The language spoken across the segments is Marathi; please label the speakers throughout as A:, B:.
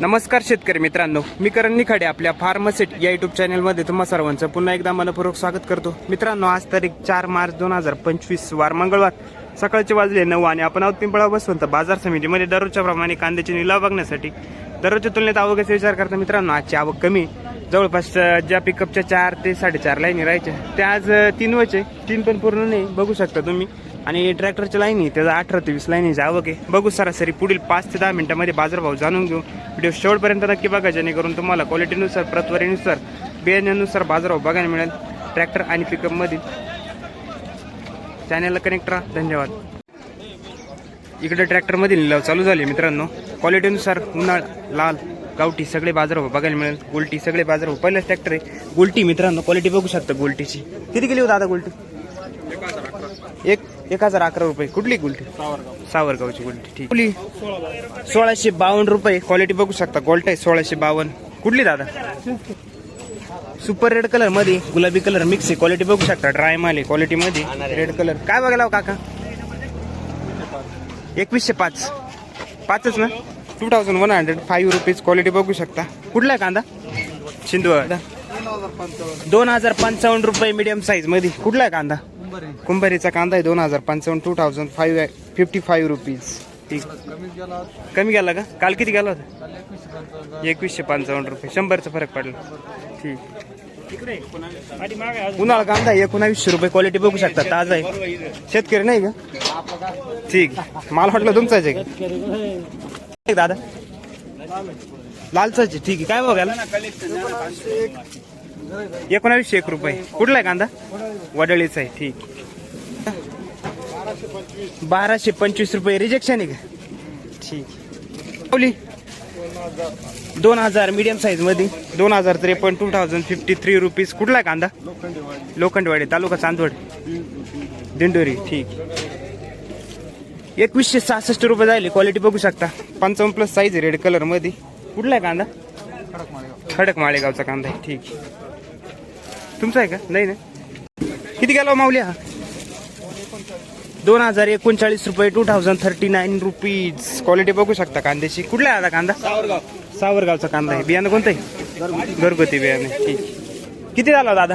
A: नमस्कार शेतकरी मित्रांनो मी करण निखाडे आपल्या फार्मसेट या युट्यूब चॅनलमध्ये तुम्हा सर्वांचं पुन्हा एकदा मनपूर्वक स्वागत करतो. मित्रांनो आज तारीख चार मार्च दोन हजार पंचवीस वार मंगळवार. सकाळचे वाजले नऊ आणि आपण आहोत पिंपळा बसवंत बाजार समितीमध्ये. दररोजच्या प्रमाणे कांद्याचे निलाव बघण्यासाठी दररोजच्या तुलनेत आवकाचा विचार करता मित्रांनो आजची आवक कमी. जवळपास ज्या पिकअपच्या चार ते साडेचार लाईनी राहायच्या त्या आज तीन वचे तीन पण पूर्ण नाही बघू शकता तुम्ही. आणि ट्रॅक्टरच्या लाईनी त्याचा अठरा ते वीस आहे आवक आहे. बघू सरासरी पुढील पाच ते दहा मिनटामध्ये बाजारभाव जाणून घेऊ. व्हिडिओ शेवटपर्यंत नक्की बघा जेणेकरून तुम्हाला क्वालिटीनुसार प्रतवारीनुसार बियाण्यानुसार बाजारभाव बघायला मिळेल. ट्रॅक्टर आणि पिकअपमधील चॅनलला कनेक्ट राहा. धन्यवाद. इकडे ट्रॅक्टरमधील लिलाव चालू झाले मित्रांनो. क्वालिटीनुसार उन्हाळ लाल गावठी सगळे बाजारभाव बघायला मिळेल. गोल्टी सगळे बाजारभाव. पहिलाच ट्रॅक्टर आहे. गोल्टी मित्रांनो क्वालिटी बघू शकता गोल्टीची. किती गेली हो दादा गोल्टी? एक एक हजार अकरा रुपये. कुठली गुलटी सावरगावची गुलटी ठीक. कुठली? सोळाशे बावन्न रुपये. क्वालिटी बघू शकता. गोल्ट आहे सोळाशे बावन्न. कुठली दादा? सुपर रेड कलरमध्ये गुलाबी कलर मिक्स आहे. क्वालिटी बघू शकता. ड्राय माल आहे क्वालिटी मध्ये. रेड कलर काय बघायला हो, काका? एकवीसशे पाच. पाचच ना? Two thousand one hundred five rupees quality बघू शकता. कुठला आहे कांदा? शिंदू दोन हजार पंचावन्न रुपये मिडियम साईजमध्ये. कुठला आहे कांदा? कुंभारीचा कांदा आहे दोन हजार पंचावन्न two thousand five fifty five rupees ठीक. कमी गेला का? काल किती गेला होता? एकवीसशे पंचावन्न रुपये. शंभरचा फरक पडला. ठीक. उन्हाळा कांदा आहे एकोणावीसशे रुपये क्वालिटी बघू शकता. ताजा आहे. शेतकरी नाही का? ठीक. मला वाटलं तुमचाच आहे का? दादा. लालचाच. ठीक आहे. काय बघायला एकोणावीसशे एक रुपये. कुठला आहे कांदा? वडळीचा आहे. ठीक. बाराशे पंचवीस रुपये. रिजेक्शन आहे का? ठीक. ओली दोन हजार मीडियम साईजमध्ये दोन हजार त्रेपन्न two thousand fifty three rupees कुठला आहे कांदा? लोखंडवाडी. तालुका चांदवड. दिंडोरी. ठीक. एकवीसशे सहासष्ट रुपये जायले. क्वालिटी बघू शकता. पंचावन्न प्लस साईज रेड कलरमध्ये कुठला आहे कांदा? खडक माळेगावचा कांदा आहे. ठीक. तुमचा आहे का? नाही ना? किती गेला हो माऊली हा? दोन हजार एकोणचाळीस रुपये two thousand thirty nine rupees quality बघू शकता कांद्याची. कुठला आहे आता कांदा? सावरगावचा कांदा आहे. बियाणं कोणतं आहे? घरगुती. बियाणं. ठीक. किती झाला हो दादा?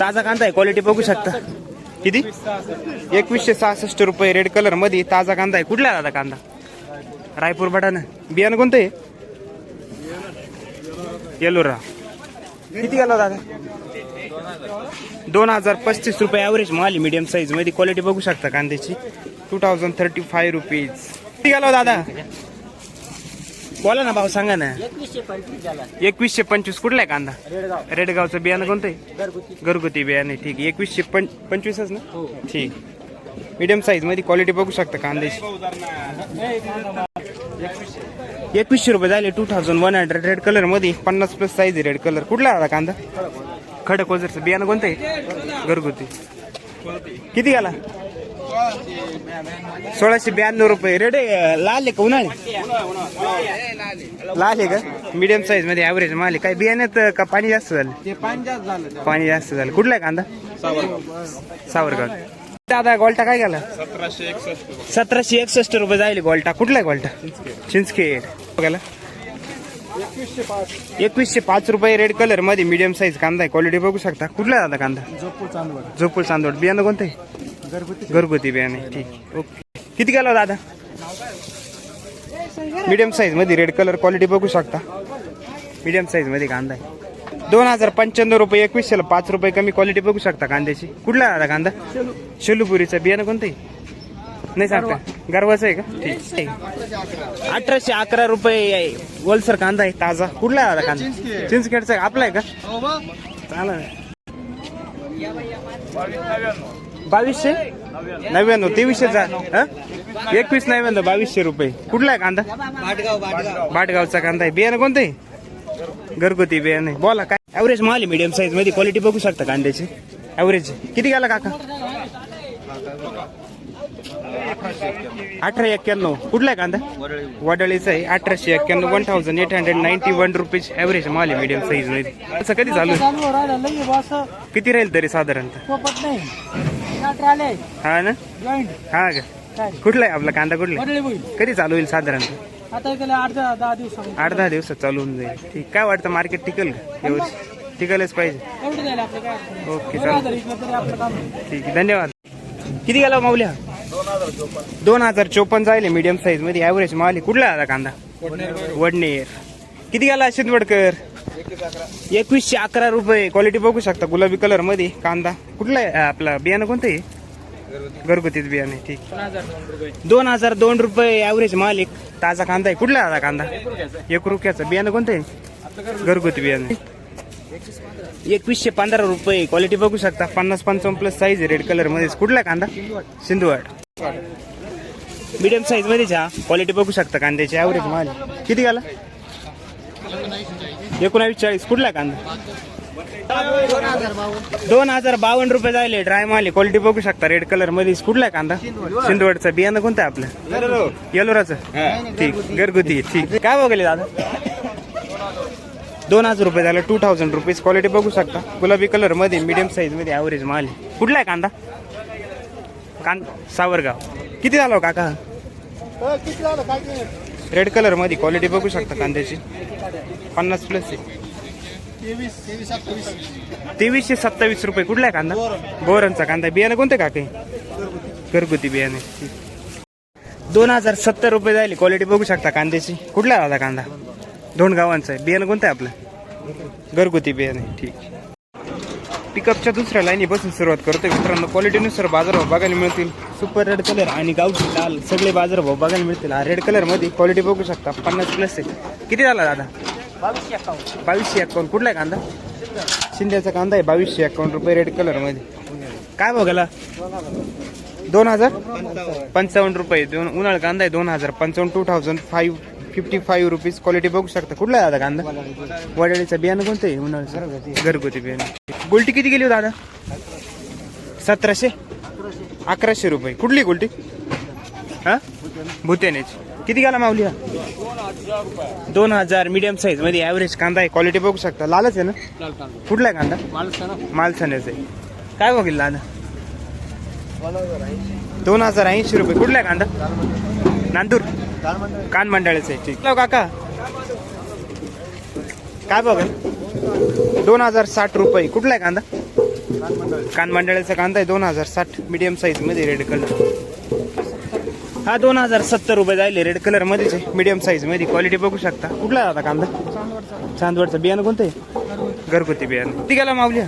A: ताजा कांदा आहे. क्वालिटी बघू शकता. किती? एकवीसशे सहासष्ट रुपये रेड कलरमध्ये ताजा कांदा आहे. कुठला दादा कांदा? रायपूर बटाणा. बियाणं कोणतं आहे? येलोरा किती गेला दादा? दोन हजार पस्तीस रुपये ॲव्हरेज माल मीडियम साईजमध्ये. क्वालिटी बघू शकता कांद्याची. Two thousand thirty five rupees किती गेला हो दादा? बोला ना भाऊ सांगा ना. एकवीसशे पंचवीस कुठला आहे कांदा? रेडगावचं बियाणं कोणतं आहे? घरगुती बियाणं ठीक आहे. एकवीसशे पं पंचवीसच ना? ठीक. मीडियम साईजमध्ये क्वालिटी बघू शकता कांद्याची. एकवीसशे रुपये झाले two thousand one hundred red कलरमध्ये. पन्नास प्लस साईज आहे रेड कलर कुठला आहे दादा कांदा? खडक वजरचं. बियाणं कोणतं आहे? घरगुती. किती गेला? सोळाशे ब्याण्णव रुपये. रेड आहे, लाल आहे का उन्हाळे? लाल आहे का? मीडियम साईजमध्ये ऍव्हरेज माल आहे. काय बियाण्यात का पाणी जास्त झालं?
B: ते पाणी जास्त झालं.
A: कुठला आहे कांदा? सावरगाव दादा गोल्टा काय गेला?
B: सतराशे एकसष्ट.
A: सतराशे एकसष्ट रुपये जाईल गोल्टा. कुठला आहे गोल्टा? चिंचखेड. गेला
B: एकवीसशे पाच
A: रुपये रेड कलरमध्ये मीडियम साईज कांदा आहे. क्वालिटी बघू शकता. कुठला दादा कांदा?
B: जोपूर चांदवड.
A: चांदोड बियाणं कोणतं आहे?
B: घरगुती.
A: घरगुती बियाणे. ठीक. ओके. किती गेला दादा? मीडियम साईजमध्ये रेड कलर क्वालिटी बघू शकता. मीडियम साईजमध्ये कांदा आहे. दोन हजार पंच्याण्णव रुपये एकवीसशेला पाच रुपये कमी क्वालिटी बघू शकता कांद्याची. कुठला दादा कांदा? शेलूपुरीचं बियाणं कोणतं आहे? नाही सांगता गर्वाचं आहे का? ठीक आहे. अठराशे अकरा रुपये आहे. वलसर कांदा आहे ताजा. कुठला आहे कांदा? चिंचखेडचा आहे. आपला आहे का? चालेल बावीसशे? नव्याण्णव. तेवीसशे जा हा? एकवीस नव्याण्णव बावीसशे रुपये. कुठला आहे कांदा? भाटगावचा कांदा आहे. बियाणं कोणतं? आहे घरगुती बियाणं आहे. बोला काय? ॲव्हरेज माल आहे मीडियम साईजमध्ये. क्वालिटी बघू शकता कांद्याची. ॲव्हरेज किती गेला काका? अठरा एक्क्याण्णव. कुठला आहे कांदा वडाळीचा आहे. अठराशे एक्क्याण्णव one thousand eight hundred ninety one rupees average माल आहे मीडियम साईजमध्ये. असं कधी चालू आहे? किती राहील तरी साधारणतः? हा ना? हा का? कुठला आहे आपला कांदा कुठला आहे? कधी चालू होईल साधारणतः?
C: आता गेल्या आठ दहा दहा दिवसामध्ये
A: आठ दहा दिवसात चालू होऊन जाईल. ठीक. काय वाटतं मार्केट टिकल का? व्यवस्थित? टिकलच पाहिजे.
C: एवढं आपलं काय.
A: ओके
C: दोन
A: चालेल.
C: हजार इकडं तरी आपलं काम आहे.
A: ठीक आहे. धन्यवाद. किती गेला माऊल्या? दोन हजार चोपन्न जायले मीडियम साईजमध्ये. ऍव्हरेज माल आहे. कुठला आला कांदा? वडनेर. किती गेला शिंदवडकर? एकवीसशे अकरा रुपये. क्वालिटी बघू शकता गुलाबी कलरमध्ये. कांदा. कुठला आहे? आपला बियाणं कोणतं आहे? घरगुतीच बियाणं आहे. ठीक. दोन हजार दोन रुपये. ऍव्हरेज माल एक ताजा कांदा आहे. कुठला आला कांदा? एक रुपयाचं बियाणं कोणतं आहे? घरगुती. बियाणं आहे. एकवीसशे पंधरा रुपये. क्वालिटी बघू शकता. पन्नास पंचावन्न प्लस साईज आहे. रेड कलरमध्ये. कुठला कांदा? सिंधुवाड मीडियम साईज मध्येच हा क्वालिटी बघू शकता कांद्याची ॲव्हरेज माल. किती गाला? एकोणावीस चाळीस कुठला कांदा? दोन हजार बावन्न रुपये जायले ड्राय माल क्वालिटी बघू शकता. रेड कलरमध्ये कुठला कांदा? सिंधुवाडचा बियाणं कोणतं आहे आपलं येलोराचं ठीक. घरगुती ठीक. काय बघले दादा? दोन हजार रुपये झालं. टू थाउजंड रुपीज क्वालिटी बघू शकता. गुलाबी कलरमध्ये मीडियम साईजमध्ये ॲव्हरेज माल. कुठला आहे कांदा? कान सावरगाव. किती झाला हो काका?
B: किती झालं काय
A: रेड कलरमध्ये क्वालिटी बघू शकता कांद्याची. पन्नास प्लस आहे. तेवीसशे सत्तावीस रुपये. कुठला आहे कांदा? बोरणचा कांदा. बियाणं कोणतं काका? घरगुती बियाणे. दोन हजार सत्तर रुपये झाले. क्वालिटी बघू शकता कांद्याची. कुठला आला कांदा? दोन गावांचा आहे. बियाणं कोणतं आहे आपलं? घरगुती बियाणे. ठीक. पिकअपच्या दुसऱ्या लाईनीपासून सुरुवात करतोय. मित्रांनो क्वालिटीनुसार बाजारभाव बघायला मिळतील. सुपर रेड कलर आणि गावठी लाल. सगळे बाजारभाव बघायला मिळतील. हा रेड कलरमध्ये क्वालिटी बघू शकता. पन्नास प्लस आहे. किती झाला दादा?
C: बावीसशे एक्कावन्न
A: बावीसशे अकाउंट कुठला आहे कांदा? शिंद्याचा कांदा आहे. बावीसशे अकाउंट रुपये रेड कलरमध्ये. काय बघायला दोन हजार? पंचावन्न रुपये. दोन उन्हाळ कांदा आहे दोन हजार. पंचावन्न two thousand five fifty five rupees quality बघू शकता. कुठला आहे दादा कांदा? वडाळीचं बियाणं कोणतं आहे? उन्हाळ्याचं. घरगुती बियाणं. गोल्टी किती गेली हो दादा? सतराशे? अकराशे रुपये. कुठली गोल्टी? हां? भुतेनेची. किती गेला माऊली हा? दोन हजार. मीडियम साईजमध्ये ऍव्हरेज कांदा आहे. क्वालिटी बघू शकता. लालच आहे ना? कुठला आहे कांदा? मालसाण्याचा आहे काय बघेल दादा? दोन हजार ऐंशी रुपये. कुठला आहे कांदा? नांदूर. कान मंडळाचं आहे. ठीक. काका. काय बघा दोन हजार साठ रुपये. कुठला आहे कांदा? कान मंडळाचा कांदा आहे दोन हजार साठ. मीडियम साईजमध्ये रेड कलर हा दोन हजार सत्तर रुपये जायले रेड कलर मध्येच. आहे मीडियम साईजमध्ये. क्वालिटी बघू शकता. कुठला आता दादा कांदा? चांदवडचं. बियाणं कोणतं आहे? घरगुती बियाणं. ती गेला मावली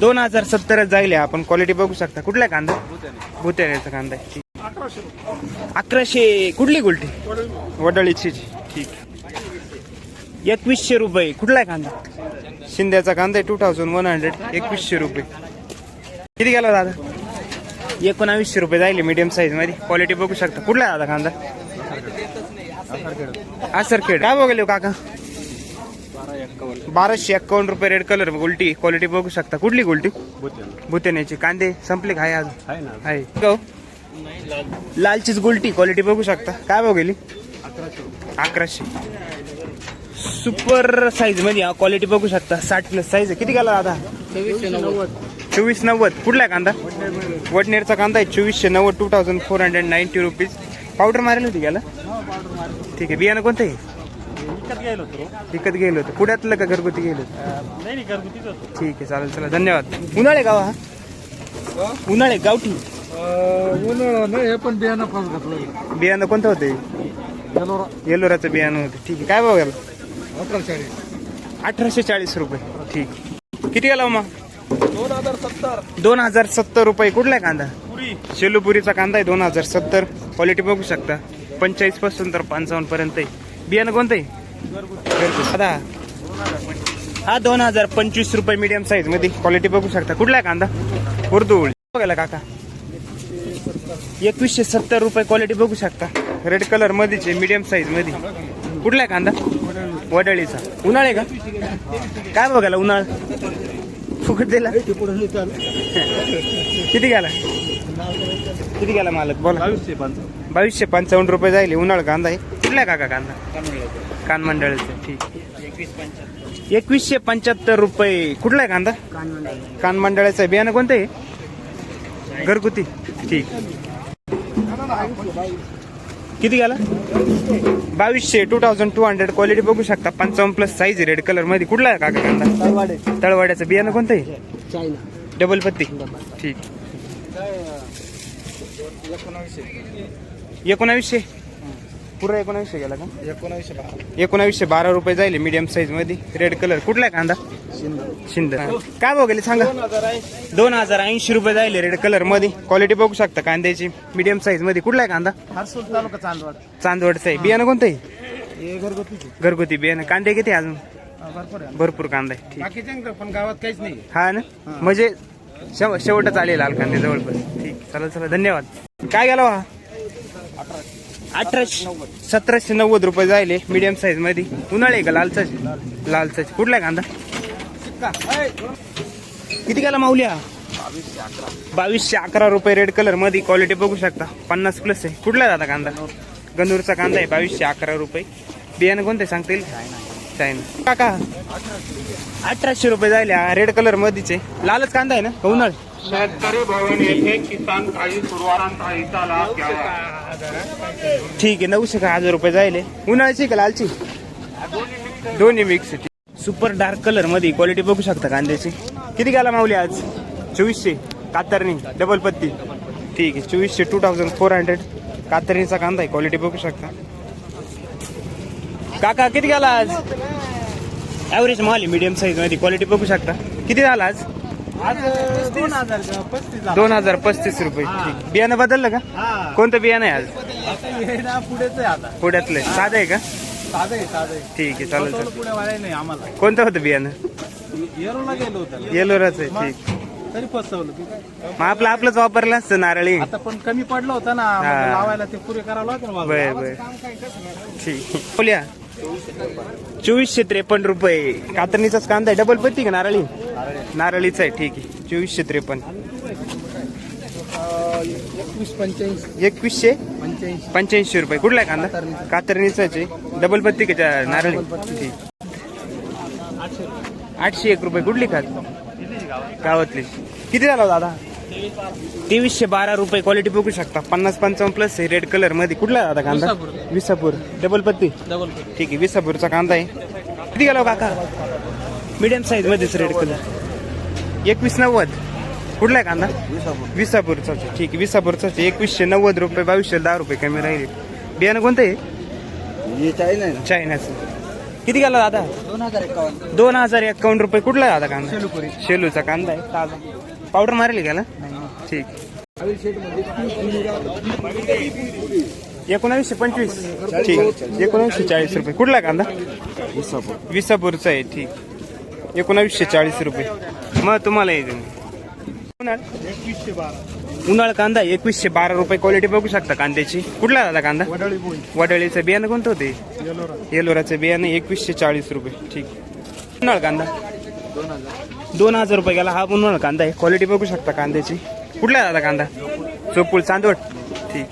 A: दोन हजार सत्तरच जायले आपण. क्वालिटी बघू शकता. कुठला आहे कांदा? भुतेऱ्याचा कांदा आहे.
B: अकराशे.
A: अकराशे. कुठली गुलटी? वडळीची ठीक. एकवीसशे रुपये. कुठला आहे कांदा? शिंद्याचा कांदा आहे टू थाउजंड वन हंड्रेड एकवीसशे रुपये. किती गेला दादा? एकोणावीसशे रुपये जायले मीडियम साईजमध्ये. क्वालिटी बघू शकता. कुठला आहे दादा कांदा? आसरखेड. काय बघले काका? बाराशे एक्कावन्न रुपये रेड कलर गुलटी. क्वालिटी बघू शकता. कुठली गुलटी? भुतेण्याची कांदे संपले काय अजून? आहे हो? लालचीच गुलटी. क्वालिटी बघू शकता. काय बघेली अकराशे. सुपर साईजमध्ये क्वालिटी बघू शकता. साठ प्लस साईज आहे. किती गेला दादा? चोवीस नव्वद. कुठला कांदा? वडनेरचा कांदा आहे. चोवीसशे नव्वद two thousand four hundred ninety rupees powder मारेल होती गेला ठीक आहे. बियाणं कोणतं आहे? विकत गेलो होतं. पुण्यातलं का घरगुती गेलो ठीक आहे चालेल चला. धन्यवाद. उन्हाळे गाव हा? उन्हाळे गावठी.
B: उन्हाळा नाही हे पण बियाणं फास घातलं
A: बियाणं कोणतं होते येलोराचं बियाणं होतं. ठीक आहे. काय
B: चाळीस
A: अठराशे चाळीस रुपये. ठीक. किती गेला मग?
B: दोन हजार सत्तर.
A: दोन हजार सत्तर रुपये. कुठला आहे कांदा शेलूपुरीचा कांदा आहे दोन हजार सत्तर. क्वालिटी बघू शकता. पंचेचाळीसपासून तर पंचावन्न पर्यंत आहे. बियाणं कोणतं आहे घरगुती. दादा हा दोन हजार पंचवीस रुपये मीडियम साईजमध्ये. क्वालिटी बघू शकता. कुठला आहे कांदा उर्दू बघायला काका. एकवीसशे सत्तर रुपये क्वालिटी बघू शकता. रेड कलर मध्येच आहे मीडियम साईजमध्ये. कुठला आहे कांदा? वडळीचा. उन्हाळे का? काय बघायला उन्हाळ? फुकट दिला. किती घ्याला किती गेला मालक? बोला.
B: बावीसशे पंचावन्न
A: बावीसशे पंचावन्न रुपये जाईल उन्हाळ कांदा आहे. कुठला आहे काका कांदा? कान मंडळाचा. ठीक एकवीसशे पंच्याहत्तर रुपये. कुठला आहे कांदा? कान मंडळाचं आहे. बियाणं कोणतं आहे? घरगुती. ठीक. किती गेला? बावीसशे two thousand two hundred quality बघू शकता. पंचावन्न प्लस साईज रेड कलरमध्ये. कुठला आहे काका कांदा? तळवाड्याचं. बियाणं कोणतं आहे डबल पत्ती. ठीक. एकोणावीसशे? पुरा एकोणावीसशे गेला का?
B: एकोणावीसशे बारा.
A: एकोणावीसशे बारा रुपये जाईल मीडियम साईजमध्ये. रेड कलर कुठला आहे कांदा? शिंद. काय भाव गेले सांगा? दोन हजार ऐंशी रुपये जाईल रेड कलरमध्ये. क्वालिटी बघू शकता कांद्याची. मीडियम साईजमध्ये. कुठला आहे कांदा?
C: हरसूल तालुका चांदवड.
A: चांदवडचा आहे. बियाणं कोणतं आहे?
C: हे घरगुतीचे
A: घरगुती बियाणं. कांदे किती आहे अजून?
C: भरपूर आहे.
A: भरपूर कांदा आहे. ठीक.
C: पण गावात काहीच नाही
A: हा ना? म्हणजे शेव शेवटच आले लाल कांदे जवळपास. ठीक. चला चला. धन्यवाद. काय गेला हा? अठराशे सतराशे नव्वद रुपये जायले मीडियम साईजमध्ये. उन्हाळे आहे का लालचाच लालचाच कुठला आहे कांदा? किती गेला माऊल्या? बावीसशे अकरा रुपये रेड कलरमध्ये क्वालिटी बघू शकता. पन्नास प्लस आहे. कुठला आहे दादा कांदा? गंदूरचा कांदा आहे. बावीसशे अकरा रुपये. बियाणं कोणते सांगता येईल? चायना काका अठराशे रुपये जायले. रेड कलर मध्येच आहे लालच कांदा आहे ना? उन्हाळ?
D: शेतकरी भवन येथे किसान काही सुरुवारांचा लाभ घ्यावा.
A: ठीक आहे नऊशे का हजार रुपये जायले. उन्हाळ्याची का लालची? दोन्ही मिक्स सुपर डार्क कलरमध्ये क्वालिटी बघू शकता कांद्याची. किती गेला माऊली आज? चोवीसशे. कातरणी डबल पत्ती. ठीक आहे चोवीसशे टू थाउजंड फोर हंड्रेड कातरणीचा कांदा आहे क्वालिटी बघू शकता. काका किती गेला आज? ॲव्हरेज माल मीडियम साईजमध्ये क्वालिटी बघू शकता. किती झाला आज?
C: दोन हजार पस्तीस
A: रुपये. ठीक. बियाणं बदललं का?
C: हा.
A: कोणतं बियाणं आहे आज?
C: पुढेच
A: पुण्यातलं साधं आहे का? ठीक आहे चालेल कोणतं होतं बियाणं?
C: येरोला गेलो होतं.
A: येलोराचं आहे ठीक.
C: तरी फसवलं
A: मग आपलं आपलंच वापरलं असतं नारळी.
C: आता पण कमी पडलं होतं ना. लावायला ते पुरे करावं लागेल
A: ठीक. बोल्या. चोवीसशे त्रेपन्न रुपये. कातरणीचाच कांदा आहे. डबल पत्ती का नारळी? नारळीचा आहे. ठीक आहे. चोवीसशे त्रेपन्न. एकवीसशे
C: पंच्याऐंशी.
A: रुपये. कुठला आहे कांदा? कातरणीचाच आहे. डबल पत्ती का त्या नारळी? ठीक. आठशे एक रुपये. कुठली खात? गावातली. किती झाला दादा? तेवीसशे बारा रुपये क्वालिटी बघू शकता. पन्नास पंचावन्न प्लस आहे रेड कलरमध्ये. कुठला दादा कांदा?
C: विसापूर.
A: डबल पत्ती?
C: डबल
A: ठीक आहे विसापूरचा कांदा आहे. किती गेला हो काका? मीडियम साईज मध्येच रेड कलर एकवीस नव्वद. कुठला आहे कांदा? विसापूरचा. ठीक आहे विसापूरचा एकवीसशे नव्वद रुपये बावीसशे दहा रुपये कमी राहिले. बियाणं कोणतं आहे? चायनाचं किती गेला दादा?
C: दोन हजार एकावन्न.
A: दोन हजार एकावन्न रुपये. कुठला आहे दादा कांदा? शेलूचा कांदा आहे. ताजा. पावडर मारेल घ्यायला ठीक. एकोणावीसशे पंचवीस. ठीक. एकोणावीसशे चाळीस रुपये. कुठला कांदा? विसापूरचा आहे. ठीक. एकोणावीसशे चाळीस रुपये. मग तुम्हाला येते उन्हाळा? कांदा एकवीसशे बारा रुपये. क्वालिटी बघू शकता कांद्याची. कुठला दादा कांदा?
C: वडळीचं
A: वडाळीचं बियाणं कोणतं होते? येलोराचं बियाणं एकवीसशे चाळीस रुपये. ठीक. उन्हाळा कांदा?
C: दोन हजार
A: रुपये गेला. हा उन्हाळ कांदा आहे. क्वालिटी बघू शकता कांद्याची. कुठला दादा कांदा? चोपूळ चांदवड. ठीक.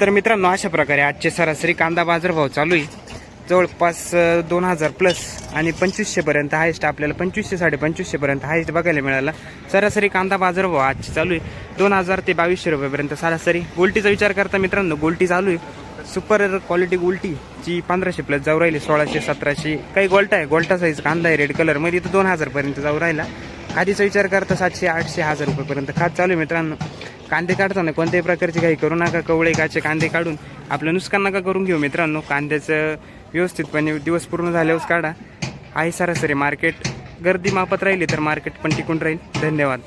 A: तर मित्रांनो अशा प्रकारे आजचे सरासरी कांदा बाजारभाव चालू आहे. जवळपास दोन हजार प्लस आणि पंचवीसशेपर्यंत हायस्ट आपल्याला पंचवीसशे साडे पंचवीसशेपर्यंत हायस्ट बघायला मिळाला. सरासरी कांदा बाजारभाव आजचे चालू आहे. दोन हजार ते बावीसशे रुपयेपर्यंत सरासरी. गोल्टीचा विचार करता मित्रांनो गोल्टी चालू आहे. सुपर क्वालिटी उलटी जी पंधराशे प्लस जाऊ राहिली सोळाशे सतराशे. काही गोल्टा आहे. गोल्टा साईज कांदा आहे रेड कलरमध्ये तर दोन हजारपर्यंत जाऊ राहिला. खादीचा विचार करता सातशे आठशे हजार रुपयेपर्यंत खात चालू आहे मित्रांनो. कांदे काढताना कोणत्याही प्रकारची काही करू नका. कवळे काचे कांदे काढून आपलं नुकसान नका करून घेऊ मित्रांनो. कांद्याचं व्यवस्थितपणे दिवस पूर्ण झाल्यावरच काढा. आहे सरासरी मार्केट गर्दी मापत राहिली तर मार्केट पण टिकून राहील. धन्यवाद.